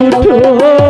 이.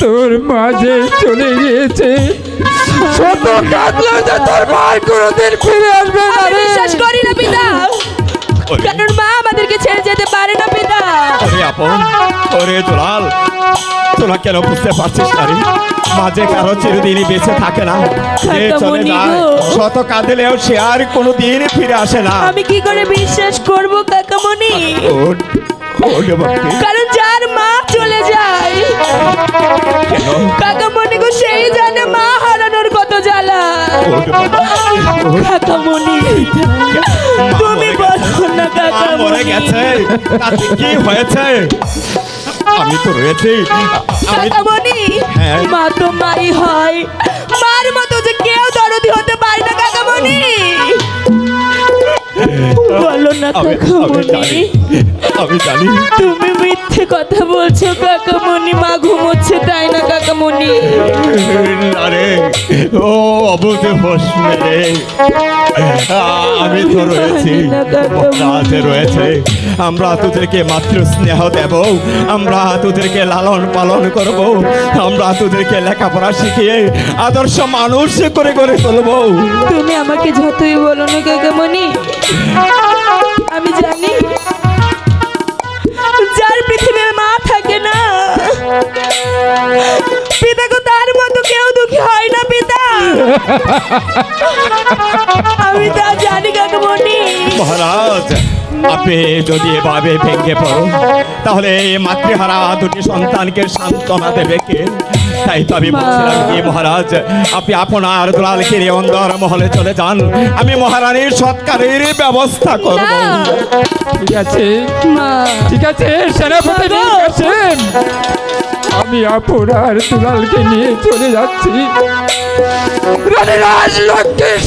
তোর মাঝে চলে গিয়েছে। শত কাঁদলেও যে তোর ভাই কোনোদিন ফিরে আসবে না আমি রে। বিশ্বাস করি না পিতা। কারণ মা আমাদেরকে ছেড়ে যেতে পারে না পিতা। ওরে আপন ওরে দুলাল তোরা কেন বুঝতে পারছিস না রে? মাঝে কারও চিরদিনই বেঁচে থাকে না। সে চলে যায়। গো। শত কাঁদলেও সে আর কোনো দিন ফিরে আসে না। আমি কি করে বিশ্বাস করব কাকামণি? ওঠ, ওঠ ভক্তি। কারণ কেন? কাকামণি গো সেই জানে মা হারানোর কত জ্বালা। কাকামণি তুমি মা বলো না কাকামণি গেছে তাতে কি হয়েছে? আমি তো রয়েছি। কাকামণি হ্যাঁ। মা তো মাই হয়। মার মতো যে কেউ দরদি হতে পারে না কাকামণি বলো না কাকামণি আমি জানি। তুমি মিথ্যে কথা বলছো কাকামণি মা ঘুমোচ্ছে ও অবুধ রে। আমি তো রয়েছি রাতে রয়েছে। আমরা তোদেরকে মাত্র স্নেহ দেব আমরা তোদেরকে লালন পালন করব আমরা তোদেরকে লেখাপড়া শিখিয়ে আদর্শ মানুষ করে করে তুলবো। তুমি আমাকে যতই বলো না কাকামণি আমি জানি আমি তা জানি কাকামণি। মহারাজ আপনি যদি এভাবে ভেঙে পড়ো তাহলে এই মাতৃহারা দুটি সন্তানকে সান্ত্বনা দেবে কে? তাই তো আমি বলছিলাম কি মহারাজ আপনি আপনার দুলালকে নিয়ে অন্দর মহলে চলে যান। আমি মহারানীর সৎকারের ব্যবস্থা করব। ঠিক আছে। ঠিক আছে সেনাপতি ঠিক আছেন আমি আপনার দুলালকে নিয়ে চলে যাচ্ছি। রানী রাজলক্ষ্মীর